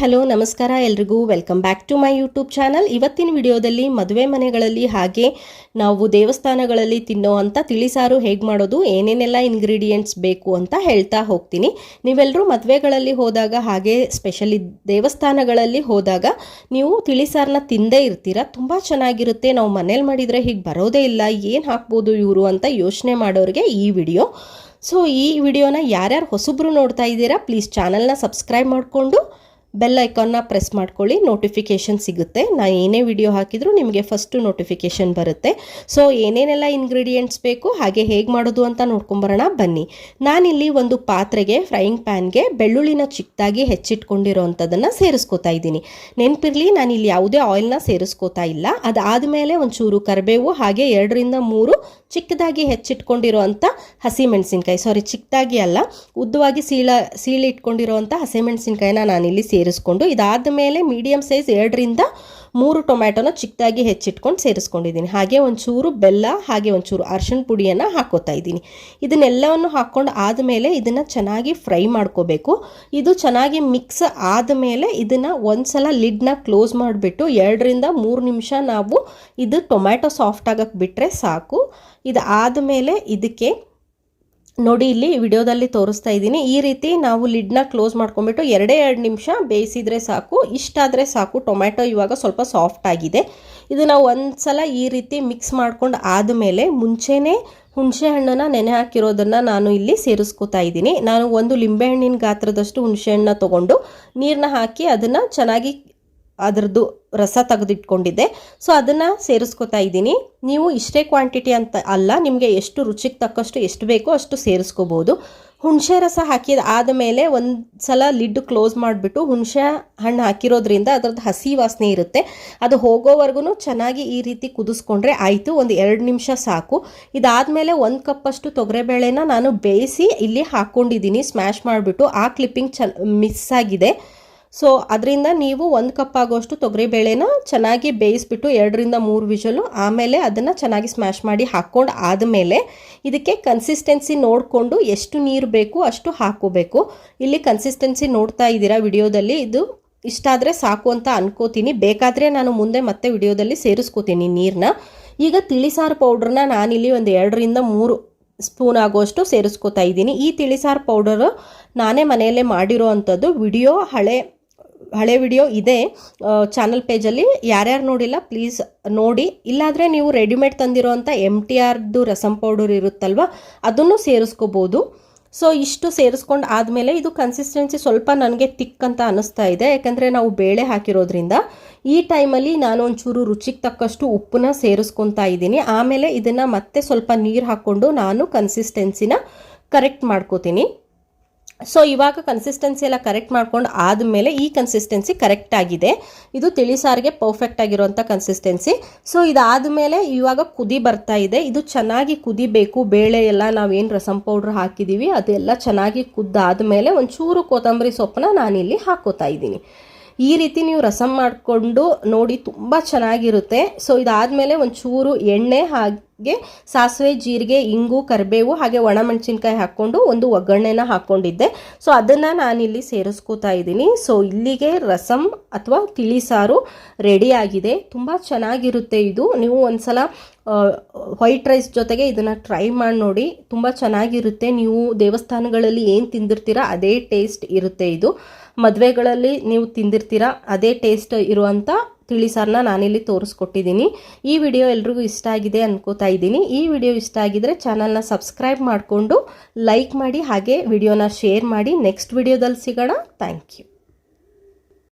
Hello, ನಮಸ್ಕಾರ. ಎಲ್ರಿಗೂ welcome back to my YouTube channel. ಇವತ್ತಿನ ವಿಡಿಯೋದಲ್ಲಿ ಮದುವೆ ಮನೆಗಳಲ್ಲಿ ಹಾಗೆ ನಾವು ದೇವಸ್ಥಾನಗಳಲ್ಲಿ ತಿನ್ನೋ ಅಂಥ ತಿಳಿಸಾರು ಹೇಗೆ ಮಾಡೋದು, ಏನೇನೆಲ್ಲ ಇಂಗ್ರೀಡಿಯೆಂಟ್ಸ್ ಬೇಕು ಅಂತ ಹೇಳ್ತಾ ಹೋಗ್ತೀನಿ. ನೀವೆಲ್ಲರೂ ಮದುವೆಗಳಲ್ಲಿ ಹೋದಾಗ ಹಾಗೆ ಸ್ಪೆಷಲಿ ದೇವಸ್ಥಾನಗಳಲ್ಲಿ ಹೋದಾಗ ನೀವು ತಿಳಿಸಾರನ್ನ ತಿಂದೇ ಇರ್ತೀರ? ತುಂಬ ಚೆನ್ನಾಗಿರುತ್ತೆ. ನಾವು ಮನೇಲಿ ಮಾಡಿದರೆ ಹೀಗೆ ಬರೋದೇ ಇಲ್ಲ. ಏನು ಹಾಕ್ಬೋದು ಇವರು ಅಂತ ಯೋಚನೆ ಮಾಡೋರಿಗೆ ಈ ವಿಡಿಯೋ. ಸೊ, ಈ ವಿಡಿಯೋನ ಯಾರ್ಯಾರು ಹೊಸಬ್ರು ನೋಡ್ತಾ ಇದ್ದೀರಾ, ಪ್ಲೀಸ್ ಚಾನಲ್ನ ಸಬ್ಸ್ಕ್ರೈಬ್ ಮಾಡಿಕೊಂಡು ಬೆಲ್ ಐಕಾನ್ನ ಪ್ರೆಸ್ ಮಾಡ್ಕೊಳ್ಳಿ ನೋಟಿಫಿಕೇಷನ್ ಸಿಗುತ್ತೆ. ನಾನು ಏನೇ ವಿಡಿಯೋ ಹಾಕಿದರೂ ನಿಮಗೆ ಫಸ್ಟು ನೋಟಿಫಿಕೇಷನ್ ಬರುತ್ತೆ. ಸೊ ಏನೇನೆಲ್ಲ ಇಂಗ್ರೀಡಿಯೆಂಟ್ಸ್ ಬೇಕು, ಹಾಗೆ ಹೇಗೆ ಮಾಡೋದು ಅಂತ ನೋಡ್ಕೊಂಬರೋಣ. ಬನ್ನಿ. ನಾನಿಲ್ಲಿ ಒಂದು ಪಾತ್ರೆಗೆ ಫ್ರೈಯಿಂಗ್ ಪ್ಯಾನ್ಗೆ ಬೆಳ್ಳುಳ್ಳಿನ ಚಿಕ್ಕದಾಗಿ ಹೆಚ್ಚಿಟ್ಕೊಂಡಿರೋ ಅಂಥದ್ದನ್ನು ಸೇರಿಸ್ಕೋತಾ ಇದ್ದೀನಿ. ನೆನಪಿರಲಿ ನಾನು ಇಲ್ಲಿ ಯಾವುದೇ ಆಯಿಲ್ನ ಸೇರಿಸ್ಕೋತಾ ಇಲ್ಲ. ಅದಾದಮೇಲೆ ಒಂಚೂರು ಕರಿಬೇವು, ಹಾಗೆ ಎರಡರಿಂದ ಮೂರು ಚಿಕ್ಕದಾಗಿ ಹೆಚ್ಚಿಟ್ಕೊಂಡಿರೋ ಅಂಥ ಹಸಿಮೆಣಸಿನ್ಕಾಯಿ. ಸಾರಿ ಚಿಕ್ಕದಾಗಿ ಅಲ್ಲ, ಉದ್ದವಾಗಿ ಸೀಳ ಸೀಳಿ ಇಟ್ಕೊಂಡಿರೋ ಅಂಥ ಹಸಿಮೆಣಸಿನ್ಕಾಯಿನ ನಾನಿಲ್ಲಿ ಸೇರಿಸ್ಕೊಂಡು ಇದಾದ ಮೇಲೆ ಮೀಡಿಯಮ್ ಸೈಜ್ ಎರಡರಿಂದ ಮೂರು ಟೊಮ್ಯಾಟೊನ ಚಿಕ್ಕದಾಗಿ ಹೆಚ್ಚಿಟ್ಕೊಂಡು ಸೇರಿಸ್ಕೊಂಡಿದ್ದೀನಿ. ಹಾಗೆ ಒಂಚೂರು ಬೆಲ್ಲ, ಹಾಗೆ ಒಂಚೂರು ಅರ್ಶಿಣ ಪುಡಿಯನ್ನು ಹಾಕೋತಾ ಇದ್ದೀನಿ. ಇದನ್ನೆಲ್ಲವನ್ನು ಹಾಕ್ಕೊಂಡು ಆದಮೇಲೆ ಇದನ್ನು ಚೆನ್ನಾಗಿ ಫ್ರೈ ಮಾಡ್ಕೋಬೇಕು. ಇದು ಚೆನ್ನಾಗಿ ಮಿಕ್ಸ್ ಆದಮೇಲೆ ಇದನ್ನು ಒಂದ್ಸಲ ಲಿಡ್ನ ಕ್ಲೋಸ್ ಮಾಡಿಬಿಟ್ಟು ಎರಡರಿಂದ ಮೂರು ನಿಮಿಷ ನಾವು ಇದು ಟೊಮ್ಯಾಟೊ ಸಾಫ್ಟ್ ಆಗಕ್ಕೆ ಬಿಟ್ಟರೆ ಸಾಕು. ಇದು ಆದಮೇಲೆ ಇದಕ್ಕೆ ನೋಡಿ ಇಲ್ಲಿ ವಿಡಿಯೋದಲ್ಲಿ ತೋರಿಸ್ತಾ ಇದ್ದೀನಿ. ಈ ರೀತಿ ನಾವು ಲಿಡ್ನ ಕ್ಲೋಸ್ ಮಾಡ್ಕೊಂಡ್ಬಿಟ್ಟು ಎರಡೇ ಎರಡು ನಿಮಿಷ ಬೇಯಿಸಿದರೆ ಸಾಕು. ಇಷ್ಟಾದರೆ ಸಾಕು. ಟೊಮ್ಯಾಟೊ ಇವಾಗ ಸ್ವಲ್ಪ ಸಾಫ್ಟ್ ಆಗಿದೆ. ಇದು ನಾವು ಒಂದು ಸಲ ಈ ರೀತಿ ಮಿಕ್ಸ್ ಮಾಡ್ಕೊಂಡು ಆದಮೇಲೆ ಮುಂಚೆನೇ ಹುಣಸೆ ಹಣ್ಣನ್ನು ನೆನೆ ಹಾಕಿರೋದನ್ನು ನಾನು ಇಲ್ಲಿ ಸೇರಿಸ್ಕೊತಾ ಇದ್ದೀನಿ. ನಾನು ಒಂದು ಲಿಂಬೆಹಣ್ಣಿನ ಗಾತ್ರದಷ್ಟು ಹುಣಸೆ ಹಣ್ಣನ್ನ ತೊಗೊಂಡು ನೀರನ್ನ ಹಾಕಿ ಅದನ್ನು ಚೆನ್ನಾಗಿ ಅದರದ್ದು ರಸ ತೆಗೆದಿಟ್ಕೊಂಡಿದ್ದೆ. ಸೊ ಅದನ್ನು ಸೇರಿಸ್ಕೊತಾ ಇದ್ದೀನಿ. ನೀವು ಇಷ್ಟೇ ಕ್ವಾಂಟಿಟಿ ಅಂತ ಅಲ್ಲ, ನಿಮಗೆ ಎಷ್ಟು ರುಚಿಗೆ ತಕ್ಕಷ್ಟು ಎಷ್ಟು ಬೇಕೋ ಅಷ್ಟು ಸೇರಿಸ್ಕೋಬೋದು. ಹುಣಸೆ ರಸ ಹಾಕಿದ ಆದಮೇಲೆ ಒಂದು ಸಲ ಲಿಡ್ ಕ್ಲೋಸ್ ಮಾಡಿಬಿಟ್ಟು ಹುಣಸೆ ಹಣ್ಣು ಹಾಕಿರೋದ್ರಿಂದ ಅದರದ್ದು ಹಸಿ ವಾಸನೆ ಇರುತ್ತೆ. ಅದು ಹೋಗೋವರೆಗೂ ಚೆನ್ನಾಗಿ ಈ ರೀತಿ ಕುದಿಸ್ಕೊಂಡ್ರೆ ಆಯಿತು, ಒಂದು ಎರಡು ನಿಮಿಷ ಸಾಕು. ಇದಾದಮೇಲೆ ಒಂದು ಕಪ್ಪಷ್ಟು ತೊಗರೆಬೇಳೆನ ನಾನು ಬೇಯಿಸಿ ಇಲ್ಲಿ ಹಾಕ್ಕೊಂಡಿದ್ದೀನಿ ಸ್ಮ್ಯಾಶ್ ಮಾಡಿಬಿಟ್ಟು. ಆ ಕ್ಲಿಪ್ಪಿಂಗ್ ಚ ಮಿಸ್ ಆಗಿದೆ. ಸೊ ಅದರಿಂದ ನೀವು ಒಂದು ಕಪ್ ಆಗೋಷ್ಟು ತೊಗರಿಬೇಳೆನ ಚೆನ್ನಾಗಿ ಬೇಯಿಸ್ಬಿಟ್ಟು ಎರಡರಿಂದ ಮೂರು ವಿಷಲು ಆಮೇಲೆ ಅದನ್ನು ಚೆನ್ನಾಗಿ ಸ್ಮ್ಯಾಶ್ ಮಾಡಿ ಹಾಕ್ಕೊಂಡು ಆದಮೇಲೆ ಇದಕ್ಕೆ ಕನ್ಸಿಸ್ಟೆನ್ಸಿ ನೋಡಿಕೊಂಡು ಎಷ್ಟು ನೀರು ಬೇಕು ಅಷ್ಟು ಹಾಕೋಬೇಕು ಇಲ್ಲಿ ಕನ್ಸಿಸ್ಟೆನ್ಸಿ ನೋಡ್ತಾ ಇದ್ದೀರಾ ವಿಡಿಯೋದಲ್ಲಿ, ಇದು ಇಷ್ಟಾದರೆ ಸಾಕು ಅಂತ ಅನ್ಕೋತೀನಿ. ಬೇಕಾದರೆ ನಾನು ಮುಂದೆ ಮತ್ತೆ ವಿಡಿಯೋದಲ್ಲಿ ಸೇರಿಸ್ಕೋತೀನಿ ನೀರನ್ನ ಈಗ ತಿಳಿಸಾರು ಪೌಡ್ರನ್ನ ನಾನಿಲ್ಲಿ ಒಂದು ಎರಡರಿಂದ ಮೂರು ಸ್ಪೂನ್ ಆಗೋಷ್ಟು ಸೇರಿಸ್ಕೋತಾ ಇದ್ದೀನಿ. ಈ ತಿಳಿಸಾರು ಪೌಡರು ನಾನೇ ಮನೆಯಲ್ಲೇ ಮಾಡಿರೋ ಅಂಥದ್ದು. ವಿಡಿಯೋ ಹಳೆ ಹಳೆ ವಿಡಿಯೋ ಇದೆ ಚಾನಲ್ ಪೇಜಲ್ಲಿ. ಯಾರ್ಯಾರು ನೋಡಿಲ್ಲ, ಪ್ಲೀಸ್ ನೋಡಿ. ಇಲ್ಲಾದರೆ ನೀವು ರೆಡಿಮೇಡ್ ತಂದಿರೋ ಅಂಥ ಎಂ ಟಿ ಆರ್ದು ರಸಂ ಪೌಡರ್ ಇರುತ್ತಲ್ವ, ಅದನ್ನು ಸೇರಿಸ್ಕೋಬೋದು. ಸೊ, ಇಷ್ಟು ಸೇರಿಸ್ಕೊಂಡು ಆದಮೇಲೆ ಇದು ಕನ್ಸಿಸ್ಟೆನ್ಸಿ ಸ್ವಲ್ಪ ನನಗೆ ತಿಕ್ ಅಂತ ಅನ್ನಿಸ್ತಾ ಇದೆ. ಯಾಕಂದರೆ ನಾವು ಬೇಳೆ ಹಾಕಿರೋದ್ರಿಂದ ಈ ಟೈಮಲ್ಲಿ ನಾನು ಒಂಚೂರು ರುಚಿಗೆ ತಕ್ಕಷ್ಟು ಉಪ್ಪನ್ನ ಸೇರಿಸ್ಕೊತಾ ಇದ್ದೀನಿ. ಆಮೇಲೆ ಇದನ್ನು ಮತ್ತೆ ಸ್ವಲ್ಪ ನೀರು ಹಾಕ್ಕೊಂಡು ನಾನು ಕನ್ಸಿಸ್ಟೆನ್ಸಿನ ಕರೆಕ್ಟ್ ಮಾಡ್ಕೋತೀನಿ. ಸೊ ಇವಾಗ ಕನ್ಸಿಸ್ಟೆನ್ಸಿ ಎಲ್ಲ ಕರೆಕ್ಟ್ ಮಾಡ್ಕೊಂಡು ಆದಮೇಲೆ ಈ ಕನ್ಸಿಸ್ಟೆನ್ಸಿ ಕರೆಕ್ಟ್ ಆಗಿದೆ. ಇದು ತಿಳಿಸಾರಿಗೆ ಪರ್ಫೆಕ್ಟ್ ಆಗಿರುವಂಥ ಕನ್ಸಿಸ್ಟೆನ್ಸಿ ಸೊ ಇದಾದಮೇಲೆ ಇವಾಗ ಕುದಿ ಬರ್ತಾ ಇದೆ. ಇದು ಚೆನ್ನಾಗಿ ಕುದಿಬೇಕು. ಬೇಳೆ ಎಲ್ಲ ನಾವೇನು ರಸಂ ಪೌಡ್ರ್ ಹಾಕಿದ್ದೀವಿ ಅದೆಲ್ಲ ಚೆನ್ನಾಗಿ ಕುದ್ದಾದಮೇಲೆ ಒಂಚೂರು ಕೊತ್ತಂಬರಿ ಸೊಪ್ಪನ್ನ ನಾನಿಲ್ಲಿ ಹಾಕೋತಾ ಇದ್ದೀನಿ. ಈ ರೀತಿ ನೀವು ರಸಂ ಮಾಡಿಕೊಂಡು ನೋಡಿ ತುಂಬ ಚೆನ್ನಾಗಿರುತ್ತೆ. ಸೊ ಇದಾದಮೇಲೆ ಒಂಚೂರು ಎಣ್ಣೆ ಹಾಗೆ ಸಾಸಿವೆ, ಜೀರಿಗೆ, ಇಂಗು, ಕರಿಬೇವು ಹಾಗೆ ಒಣಮೆಣಸಿನ್ಕಾಯಿ ಹಾಕ್ಕೊಂಡು ಒಂದು ಒಗ್ಗರಣೆನ ಹಾಕ್ಕೊಂಡಿದ್ದೆ ಸೊ ಅದನ್ನು ನಾನಿಲ್ಲಿ ಸೇರಿಸ್ಕೋತಾ ಇದ್ದೀನಿ. ಸೊ ಇಲ್ಲಿಗೆ ರಸಮ್ ಅಥವಾ ತಿಳಿಸಾರು ರೆಡಿ ಆಗಿದೆ. ತುಂಬ ಚೆನ್ನಾಗಿರುತ್ತೆ ಇದು. ನೀವು ಒಂದ್ಸಲ ವೈಟ್ ರೈಸ್ ಜೊತೆಗೆ ಇದನ್ನು ಟ್ರೈ ಮಾಡಿ ನೋಡಿ. ತುಂಬ ಚೆನ್ನಾಗಿರುತ್ತೆ. ನೀವು ದೇವಸ್ಥಾನಗಳಲ್ಲಿ ಏನು ತಿಂದಿರ್ತೀರ ಅದೇ ಟೇಸ್ಟ್ ಇರುತ್ತೆ ಇದು. ಮದುವೆಗಳಲ್ಲಿ ನೀವು ತಿಂದಿರ್ತೀರಾ ಅದೇ ಟೇಸ್ಟ್ ಇರುವಂಥ ತಿಳಿಸಾರನ್ನ ನಾನಿಲ್ಲಿ ತೋರಿಸ್ಕೊಟ್ಟಿದ್ದೀನಿ. ಈ ವಿಡಿಯೋ ಎಲ್ರಿಗೂ ಇಷ್ಟ ಆಗಿದೆ ಅನ್ಕೋತಾ ಇದ್ದೀನಿ. ಈ ವಿಡಿಯೋ ಇಷ್ಟ ಆಗಿದ್ರೆ ಚಾನಲ್ನ ಸಬ್ಸ್ಕ್ರೈಬ್ ಮಾಡಿಕೊಂಡು ಲೈಕ್ ಮಾಡಿ ಹಾಗೆ ವಿಡಿಯೋನ ಶೇರ್ ಮಾಡಿ ನೆಕ್ಸ್ಟ್ ವಿಡಿಯೋದಲ್ಲಿ ಸಿಗೋಣ. Thank you.